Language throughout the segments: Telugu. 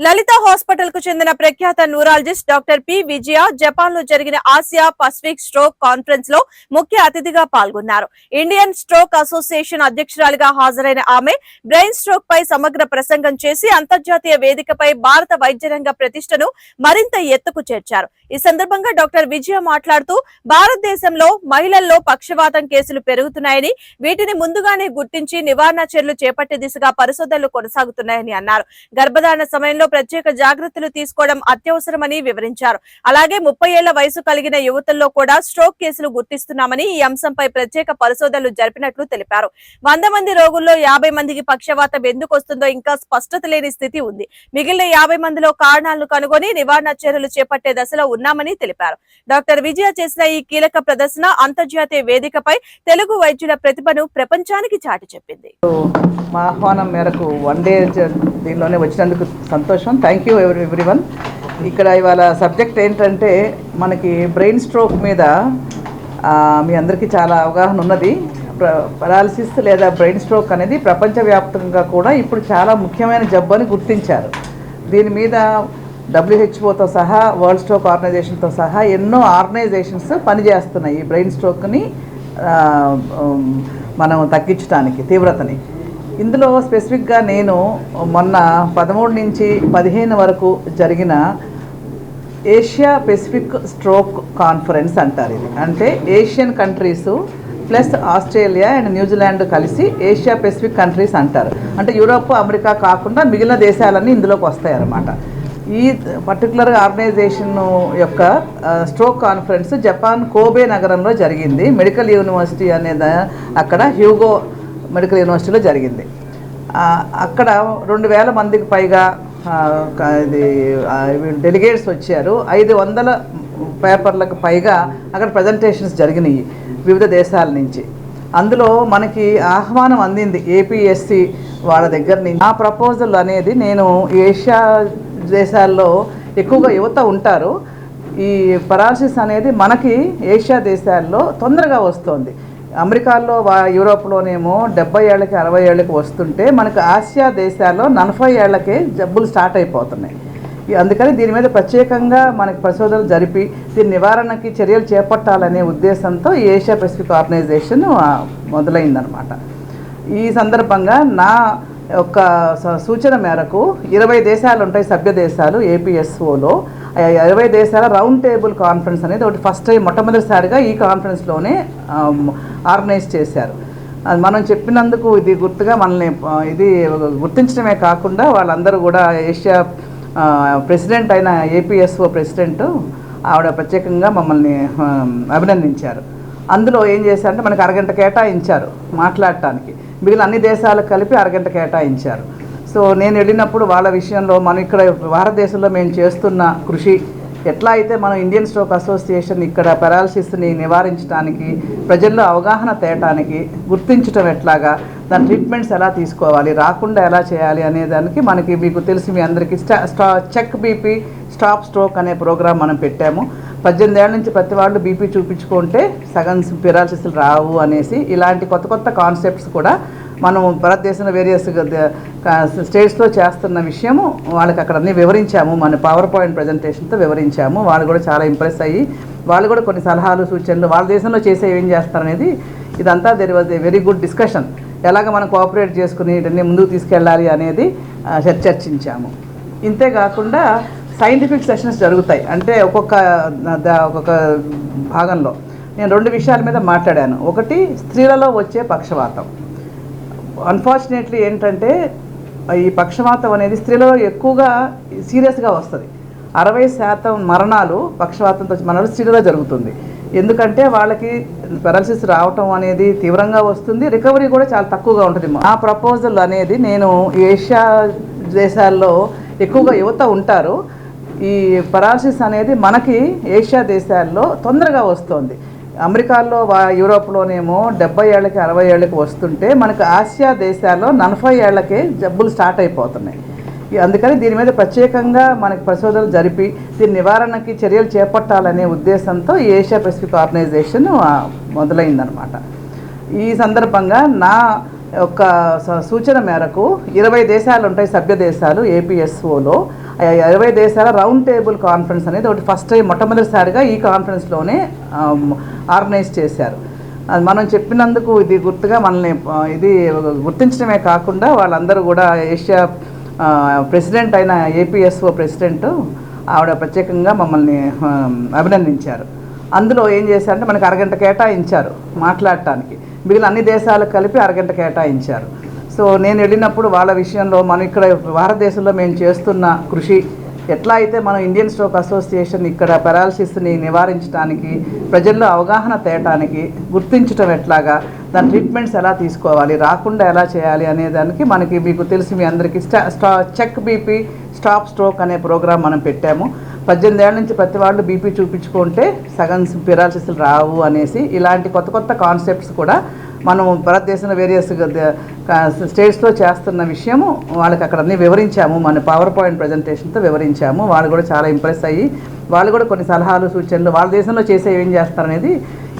లలిత హాస్పిటల్కు చెందిన ప్రఖ్యాత న్యూరాలజిస్ట్ డాక్టర్ పి విజయ జపాన్లో జరిగిన ఆసియా పసిఫిక్ స్ట్రోక్ కాన్ఫరెన్స్లో ముఖ్య అతిథిగా పాల్గొన్నారు. ఇండియన్ స్ట్రోక్ అసోసియేషన్ అధ్యక్షురాలిగా హాజరైన ఆమె బ్రెయిన్ స్ట్రోక్ పై సమగ్ర ప్రసంగం చేసి అంతర్జాతీయ వేదికపై భారత వైద్య రంగ ప్రతిష్టను మరింత ఎత్తుకు చేర్చారు. ఈ సందర్భంగా డాక్టర్ విజయ మాట్లాడుతూ భారతదేశంలో మహిళల్లో పక్షవాతం కేసులు పెరుగుతున్నాయని వీటిని ముందుగానే గుర్తించి నివారణ చర్యలు చేపట్టే దిశగా పరిశోధనలు కొనసాగుతున్నాయని అన్నారు. గర్భధారణ సమయంలో ప్రత్యేక జాగ్రత్తలు తీసుకోవడం అత్యవసరమని వివరించారు. అలాగే ముప్పై ఏళ్ళ వయసు కలిగిన యువతుల్లో కూడా స్ట్రోక్ కేసులు గుర్తిస్తున్నామని ఈ అంశంపై ప్రత్యేక పరిశోధనలు జరిపినట్లు తెలిపారు. వంద మంది రోగుల్లో యాభై మందికి పక్షవాతం ఎందుకు వస్తుందో ఇంకా స్పష్టత లేని స్థితి ఉంది. మిగిలిన యాభై మందిలో కారణాలను కనుగొని నివారణ చర్యలు చేపట్టే దశలో ఉన్నామని తెలిపారు. డాక్టర్ విజయ చేసిన ఈ కీలక ప్రదర్శన అంతర్జాతీయ వేదికపై తెలుగు వైద్యుల ప్రతిభను ప్రపంచానికి చాటి చెప్పింది. మా ఆహ్వానం మేరకు వన్ డే దీనిలోనే వచ్చినందుకు సంతోషం. థ్యాంక్ యూ ఎవరి ఎవ్రీవన్ ఇక్కడ ఇవాళ సబ్జెక్ట్ ఏంటంటే మనకి బ్రెయిన్ స్ట్రోక్ మీద మీ అందరికీ చాలా అవగాహన ఉన్నది. పరాలసిస్ లేదా బ్రెయిన్ స్ట్రోక్ అనేది ప్రపంచవ్యాప్తంగా కూడా ఇప్పుడు చాలా ముఖ్యమైన జబ్బు అని గుర్తించారు. దీని మీద డబ్ల్యూహెచ్ఓతో సహా వరల్డ్ స్ట్రోక్ ఆర్గనైజేషన్తో సహా ఎన్నో ఆర్గనైజేషన్స్ పనిచేస్తున్నాయి ఈ బ్రెయిన్ స్ట్రోక్ని మనం తగ్గించడానికి తీవ్రతని. ఇందులో స్పెసిఫిక్గా నేను మొన్న పదమూడు నుంచి పదిహేను వరకు జరిగిన ఏషియా పెసిఫిక్ స్ట్రోక్ కాన్ఫరెన్స్ అంటారు ఇది. అంటే Asian countries plus Australia and New Zealand కలిసి ఏషియా పెసిఫిక్ కంట్రీస్ అంటారు. అంటే యూరోప్ అమెరికా కాకుండా మిగిలిన దేశాలన్నీ ఇందులోకి వస్తాయి అన్నమాట ఈ పర్టికులర్ ఆర్గనైజేషన్ యొక్క స్ట్రోక్ కాన్ఫరెన్స్ జపాన్ కోబే నగరంలో జరిగింది. మెడికల్ యూనివర్సిటీ అనేది అక్కడ హ్యూగో మెడికల్ యూనివర్సిటీలో జరిగింది. అక్కడ రెండు వేల మందికి పైగా ఇది డెలిగేట్స్ వచ్చారు. ఐదు వందల పేపర్లకు పైగా అక్కడ ప్రజెంటేషన్స్ జరిగినాయి వివిధ దేశాల నుంచి. అందులో మనకి ఆహ్వానం అందింది ఏపీఎస్సి వాళ్ళ దగ్గర నుంచి. ఆ ప్రపోజల్ అనేది నేను ఏషియా దేశాల్లో ఎక్కువగా యువత ఉంటారు. ఈ పరాలసిస్ అనేది మనకి ఏషియా దేశాల్లో తొందరగా వస్తుంది. అమెరికాలో వా యూరోప్లోనేమో డెబ్బై ఏళ్ళకి అరవై ఏళ్ళకి వస్తుంటే మనకు ఆసియా దేశాల్లో నలభై ఏళ్ళకే జబ్బులు స్టార్ట్ అయిపోతున్నాయి. అందుకని దీని మీద ప్రత్యేకంగా మనకి పరిశోధనలు జరిపి దీని నివారణకి చర్యలు చేపట్టాలనే ఉద్దేశంతో ఏషియా పెసిఫిక్ ఆర్గనైజేషన్ మొదలైందనమాట ఈ సందర్భంగా నా ఒక స- సూచన మేరకు ఇరవై దేశాలు ఉంటాయి సభ్య దేశాలు ఏపీఎస్ఓలో ఇరవై దేశాల రౌండ్ టేబుల్ కాన్ఫరెన్స్ అనేది ఒకటి ఫస్ట్ టైం మొట్టమొదటిసారిగా ఈ కాన్ఫరెన్స్లోనే ఆర్గనైజ్ చేశారు. మనం చెప్పినందుకు ఇది గుర్తుగా మనల్ని ఇది గుర్తించడమే కాకుండా వాళ్ళందరూ కూడా ఏషియా ప్రెసిడెంట్ అయిన ఏపీఎస్ఓ ప్రెసిడెంట్ ఆవిడ ప్రత్యేకంగా మమ్మల్ని అభినందించారు. అందులో ఏం చేశారంటే మనకి అరగంట కేటాయించారు మాట్లాడటానికి. మిగిలిన అన్ని దేశాలకు కలిపి అరగంట కేటాయించారు. సో నేను వెళ్ళినప్పుడు వాళ్ళ విషయంలో మనం ఇక్కడ భారతదేశంలో మేము చేస్తున్న కృషి ఎట్లా అయితే మనం ఇండియన్ స్ట్రోక్ అసోసియేషన్ ఇక్కడ పెరాలసిస్ని నివారించడానికి ప్రజల్లో అవగాహన తేయటానికి గుర్తించటం ఎట్లాగా దాని ట్రీట్మెంట్స్ ఎలా తీసుకోవాలి రాకుండా ఎలా చేయాలి అనే దానికి మనకి మీకు తెలిసి మీ అందరికీ స్టా చెక్ బీపీ స్టాప్ స్ట్రోక్ అనే ప్రోగ్రాం మనం పెట్టాము. పద్దెనిమిది ఏళ్ళ నుంచి ప్రతి వాళ్ళు బీపీ చూపించుకుంటే సగం పిరాలసిస్లు రావు అనేసి ఇలాంటి కొత్త కొత్త కాన్సెప్ట్స్ కూడా మనం భారతదేశంలో వేరియస్ స్టేట్స్లో చేస్తున్న విషయము వాళ్ళకి అక్కడ అన్నీ వివరించాము. మన పవర్ పాయింట్ ప్రజెంటేషన్తో వివరించాము. వాళ్ళు కూడా చాలా ఇంప్రెస్ అయ్యి వాళ్ళు కూడా కొన్ని సలహాలు సూచనలు వాళ్ళ దేశంలో చేసే ఏం చేస్తారనేది ఇదంతా there was a very good discussion ఎలాగ మనం కోఆపరేట్ చేసుకుని ఇవన్నీ ముందుకు తీసుకెళ్ళాలి అనేది చర్చించాము. ఇంతే కాకుండా సైంటిఫిక్ సెషన్స్ జరుగుతాయి. అంటే ఒక్కొక్క ఒక్కొక్క భాగంలో. నేను రెండు విషయాల మీద మాట్లాడాను. ఒకటి స్త్రీలలో వచ్చే పక్షవాతం. అన్ఫార్చునేట్లీ ఏంటంటే ఈ పక్షవాతం అనేది స్త్రీలలో ఎక్కువగా సీరియస్గా వస్తుంది. అరవై శాతం మరణాలు పక్షవాతంతో మరణాలు స్త్రీలలో జరుగుతుంది. ఎందుకంటే వాళ్ళకి పెరాలసిస్ రావటం అనేది తీవ్రంగా వస్తుంది. రికవరీ కూడా చాలా తక్కువగా ఉంటుంది. ఆ ప్రపోజల్ అనేది నేను ఏషియా దేశాల్లో ఎక్కువగా యువత ఉంటారు. ఈ పరాలసిస్ అనేది మనకి ఏషియా దేశాల్లో తొందరగా వస్తుంది. అమెరికాలో వా యూరోప్లోనేమో డెబ్బై ఏళ్ళకి అరవై ఏళ్ళకి వస్తుంటే మనకు ఆసియా దేశాల్లో నలభై ఏళ్ళకే జబ్బులు స్టార్ట్ అయిపోతున్నాయి. అందుకని దీని మీద ప్రత్యేకంగా మనకి పరిశోధనలు జరిపి దీని నివారణకి చర్యలు చేపట్టాలనే ఉద్దేశంతో ఏషియా పెసిఫిక్ ఆర్గనైజేషన్ మొదలైందనమాట ఈ సందర్భంగా నా ఒక స- సూచన మేరకు ఇరవై దేశాలు ఉంటాయి సభ్య దేశాలు ఏపీఎస్ఓలో. ఇరవై దేశాల రౌండ్ టేబుల్ కాన్ఫరెన్స్ అనేది ఒకటి ఫస్ట్ టైం మొట్టమొదటిసారిగా ఈ కాన్ఫరెన్స్లోనే ఆర్గనైజ్ చేశారు. అది మనం చెప్పినందుకు ఇది గుర్తుగా మనల్ని ఇది గుర్తించడమే కాకుండా వాళ్ళందరూ కూడా ఏషియా ప్రెసిడెంట్ అయిన ఏపీఎస్ఓ ప్రెసిడెంట్ ఆవిడ ప్రత్యేకంగా మమ్మల్ని అభినందించారు. అందులో ఏం చేశారంటే మనకి అరగంట కేటాయించారు మాట్లాడటానికి. మిగిలిన అన్ని దేశాలకు కలిపి అరగంట కేటాయించారు. సో నేను వెళ్ళినప్పుడు వాళ్ళ విషయంలో మనం ఇక్కడ భారతదేశంలో మేము చేస్తున్న కృషి ఎట్లా అయితే మనం ఇండియన్ స్ట్రోక్ అసోసియేషన్ ఇక్కడ పెరాలసిస్ని నివారించడానికి ప్రజల్లో అవగాహన తేయటానికి గుర్తించడం ఎట్లాగా దాని ట్రీట్మెంట్స్ ఎలా తీసుకోవాలి రాకుండా ఎలా చేయాలి అనే దానికి మనకి మీకు తెలిసి మీ అందరికీ స్టా స్టా చెక్ బీపీ స్టాప్ స్ట్రోక్ అనే ప్రోగ్రాం మనం పెట్టాము. పద్దెనిమిది ఏళ్ళ నుంచి ప్రతి వాళ్ళు బీపీ చూపించుకుంటే సగం పిరాలసిస్లు రావు అనేసి ఇలాంటి కొత్త కొత్త కాన్సెప్ట్స్ కూడా మనం భారతదేశంలో వేరియస్ స్టేట్స్లో చేస్తున్న విషయము వాళ్ళకి అక్కడ అన్నీ వివరించాము. మన పవర్ పాయింట్ ప్రజెంటేషన్తో వివరించాము. వాళ్ళు కూడా చాలా ఇంప్రెస్ అయ్యి వాళ్ళు కూడా కొన్ని సలహాలు సూచనలు వాళ్ళ దేశంలో చేసే ఏం చేస్తారనేది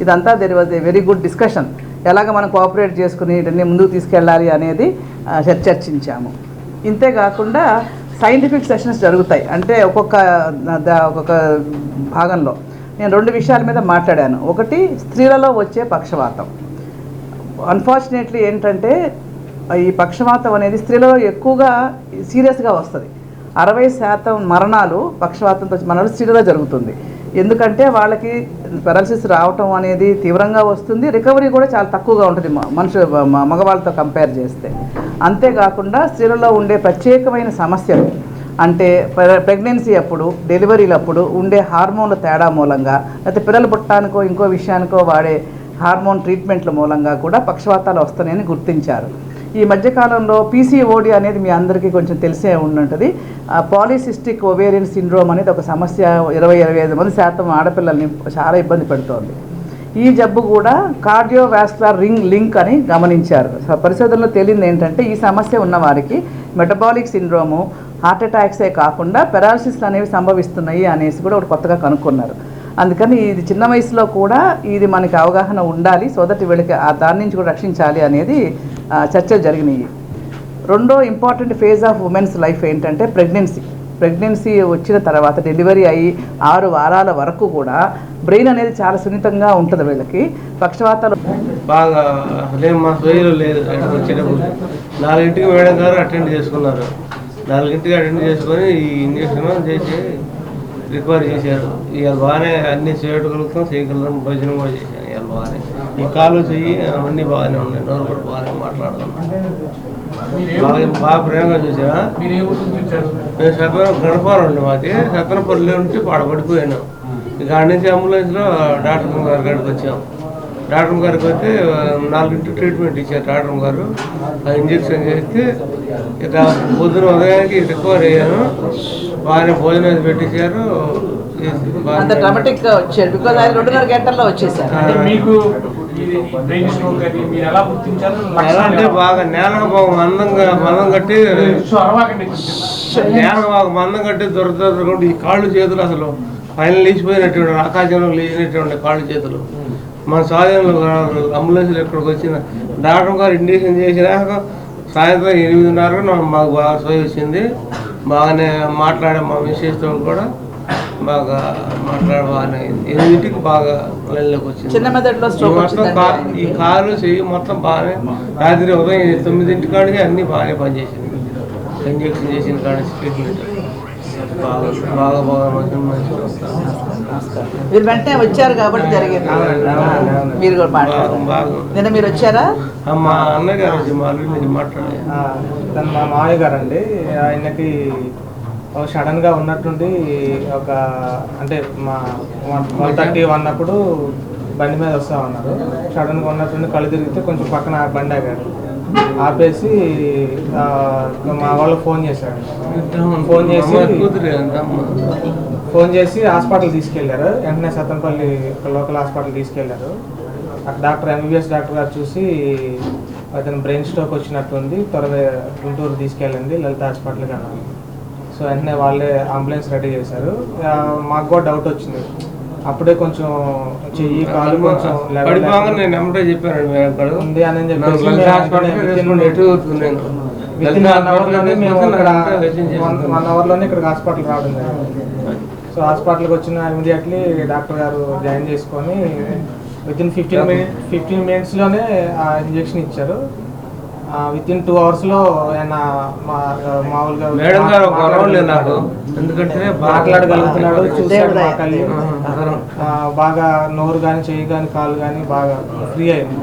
ఇదంతా there was a very good discussion ఎలాగ మనం కోఆపరేట్ చేసుకుని ఇవన్నీ ముందుకు తీసుకెళ్ళాలి అనేది చర్చించాము. ఇంతే కాకుండా సైంటిఫిక్ సెషన్స్ జరుగుతాయి. అంటే ఒక్కొక్క ఒక్కొక్క భాగంలో. నేను రెండు విషయాల మీద మాట్లాడాను. ఒకటి స్త్రీలలో వచ్చే పక్షవాతం. అన్ఫార్చునేట్లీ ఏంటంటే ఈ పక్షవాతం అనేది స్త్రీలలో ఎక్కువగా సీరియస్గా వస్తుంది. అరవై శాతం మరణాలు పక్షవాతంతో మరణాలు స్త్రీలలో జరుగుతుంది. ఎందుకంటే వాళ్ళకి పెరాలసిస్ రావటం అనేది తీవ్రంగా వస్తుంది. రికవరీ కూడా చాలా తక్కువగా ఉంటుంది మ- మనుషు మగవాళ్ళతో కంపేర్ చేస్తే. అంతేకాకుండా స్త్రీలలో ఉండే ప్రత్యేకమైన సమస్యలు అంటే ప్రెగ్నెన్సీ అప్పుడు డెలివరీలప్పుడు ఉండే హార్మోన్ల తేడా మూలంగా లేకపోతే పిల్లలు పుట్టడానికో ఇంకో విషయానికో వాడే హార్మోన్ ట్రీట్మెంట్ల మూలంగా కూడా పక్షవాతాలు వస్తున్నాయని గుర్తించారు. ఈ మధ్యకాలంలో పీసీఓడి అనేది మీ అందరికీ కొంచెం తెలిసే ఉండుంటుంది. పాలిసిస్టిక్ ఒవేరియన్ సిండ్రోమ్ అనేది ఒక సమస్య ఇరవై ఇరవై ఐదు మంది శాతం ఆడపిల్లల్ని చాలా ఇబ్బంది పెడుతోంది. ఈ జబ్బు కూడా కార్డియోవాస్కులర్ రింగ్ లింక్ అని గమనించారు. పరిశోధనలో తేలింది ఏంటంటే ఈ సమస్య ఉన్న వారికి మెటబాలిక్ సిండ్రోము హార్ట్ అటాక్సే కాకుండా పెరాలసిస్లు అనేవి సంభవిస్తున్నాయి అనేసి కూడా ఒకటి కొత్తగా కనుక్కున్నారు. అందుకని ఇది చిన్న వయసులో కూడా ఇది మనకి అవగాహన ఉండాలి సో దట్ వీళ్ళకి ఆ దాని నుంచి కూడా రక్షించాలి అనేది చర్చలు జరిగినాయి. రెండో important phase of women's life ఏంటంటే ప్రెగ్నెన్సీ ప్రెగ్నెన్సీ వచ్చిన తర్వాత డెలివరీ అయ్యి ఆరు వారాల వరకు కూడా బ్రెయిన్ అనేది చాలా సున్నితంగా ఉంటుంది వీళ్ళకి. పక్షవాతాలు బాగా మా సోయలు లేదు వచ్చేటప్పుడు. నాలుగింటికి మేడం గారు అటెండ్ చేసుకున్నారు. నాలుగింటికి అటెండ్ చేసుకొని ఈ ఇంజక్షన్ చేసి రికవర్ చేశారు. ఇవాళ బాగానే అన్ని చేయగలుగుతాం చేయగలుగుతాం భోజనం కూడా చేశాను ఇవాళ బాగానే. ఈ కాలు చెయ్యి అవన్నీ బాగానే ఉన్నాయి. నోరు కూడా బాగానే మాట్లాడుతున్నాం. బాగా బాగా ప్రేమగా చూసావా? మేము సత్వరం గణపారం ఉండే మాది. సత్వరపల్లి నుంచి పాడబడిపోయాను ఇక ఆడ నుంచి అంబులెన్స్లో డాక్టర్ గారి గడికి వచ్చాం. డాక్టర్ గారికి వస్తే ఆ, నాలుగింటి ట్రీట్మెంట్ ఇచ్చారు డాక్టర్ గారు. ఆ ఇంజక్షన్ చేస్తే ఇక పొద్దున ఉదయానికి రికవర్ అయ్యాను. బాగానే భోజనం అది పెట్టించారు. చేసి బాగానే- అంత డ్రామాటిక్గా వచ్చారు. బికాజ్ ఆయన రెండున్నర గంటల్లో వచ్చేసారు. ఆ, అంటే మీకు ఎలా బాగా నేల బాగా మందంగా మందం కట్టి సో అరవాకండి నేల బాగా మందం కట్టి దొరకకుండా ఈ కాళ్ళు చేతులు అసలు పైన లేచిపోయినటువంటి ఆకాశంలో లేచినటువంటి కాళ్ళు చేతులు. మన స్వాధీనంలో. అంబులెన్స్లో ఇక్కడికి వచ్చిన డాక్టర్ గారు ఇంజక్షన్ చేసినాక సాయంత్రం ఎనిమిదిన్నర మాకు బాగా సోయి వచ్చింది బాగానే మాట్లాడే మా మిస్సెస్తో కూడా బాగా మాట్లాడ బాగానే అయింది. ఎనిమిదింటికి బాగా లైన్లోకి వచ్చింది ఈ స్ట్రోక్ మొత్తం వచ్చిందండి కా- ఆయనకి. ఈ కాలు చెయ్యి మొత్తం బాగానే రాత్రి ఉదయం తొమ్మిదింటి కాడికి అన్ని బాగానే పనిచేసింది ఇంజక్షన్ చేసిన కాడి ట్రీట్మెంట్ బాగా బాగా మీరు వెంటనే వచ్చారు కాబట్టి జరిగింది. మీరు కూడా బాగా మాట్లాడారు నిన్న మీరు వచ్చారా? మా అన్నగారు వచ్చి మా మామయ్య గారు అండి ఆయనకి సడన్గా ఉన్నట్టుండి ఒక అంటే మా వన్ థర్టీ వన్ అప్పుడు బండి మీద వస్తా ఉన్నారు. సడన్గా ఉన్నట్టుండి కళ్ళు తిరిగితే కొంచెం పక్కన బండి ఆగారు ఆపేసి మా వాళ్ళు ఫోన్ చేశారు. ఫోన్ చేసి ఫోన్ చేసి హాస్పిటల్ తీసుకెళ్ళారు వెంటనే సత్తనపల్లి ఒక లోకల్ హాస్పిటల్ తీసుకెళ్ళారు అక్కడ డాక్టర్ ఎంబీబీఎస్ డాక్టర్ గారు చూసి అతను బ్రెయిన్ స్ట్రోక్ వచ్చినట్టుంది త్వరగా గుంటూరు తీసుకెళ్ళండి లలిత హాస్పిటల్కి అన్నారు. సో వెంటనే వాళ్ళే అంబులెన్స్ రెడీ చేశారు. మాకు కూడా డౌట్ వచ్చింది. అప్పుడే కొంచెం చెయ్యి కాలు కొంచెం పడిపోగా నేను ఎమ్మటే చెప్పాను గారు. ఉంది అని చెప్పేసి వన్ అవర్లోనే హాస్పిటల్కి మేము ఇక్కడ వన్ చేస్తున్నాను. వన్ అవర్లోనే ఇక్కడ హాస్పిటల్ రావడం సో హాస్పిటల్కి వచ్చిన ఇమీడియట్లీ డాక్టర్ గారు జాయిన్ చేసుకొని within fifteen minute fifteen మినిట్స్లోనే ఆ ఇంజెక్షన్ ఇచ్చారు. విత్ ఇన్ టూ అవర్స్లో ఆయన మా మామూలుగా మేడం గారు నాకు ఎందుకంటే మాట్లాడగలుగుతున్నాడు బాగా నోరు కానీ చెయ్యి కానీ కాలు కానీ బాగా ఫ్రీ అయింది.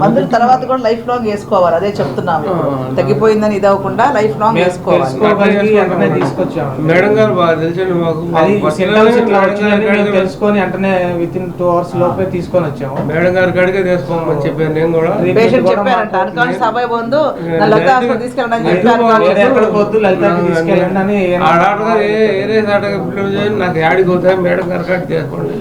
మందులు తర్వాత కూడా లైఫ్ లాంగ్ వేసుకోవాలి అదే చెప్తున్నాము తగ్గిపోయిందని ఇది అవ్వకుండా లైఫ్ లాంగ్ వేసుకోవాలి. తెలుసుకొని వెంటనే విత్ ఇన్ టూ అవర్స్ లోపే తీసుకొని వచ్చాము. మేడం గారి కాడికే తీసుకోమని చెప్పాను నేను కూడా పేషెంట్ చెప్పారంట. అనుకోని సభ బంధు లలిత హాస్పిటల్ తీసుకెళ్ళండి అని లలిత చెప్పారు వద్దు లలితకి తీసుకెళ్ళండి అని ఆ డాక్టర్ గారు ఏ ఏరే సాటగా పిల్లలు చేయండి నాకు యాడికి అవుతాయి మేడం గారి కాడికి తీసుకోండి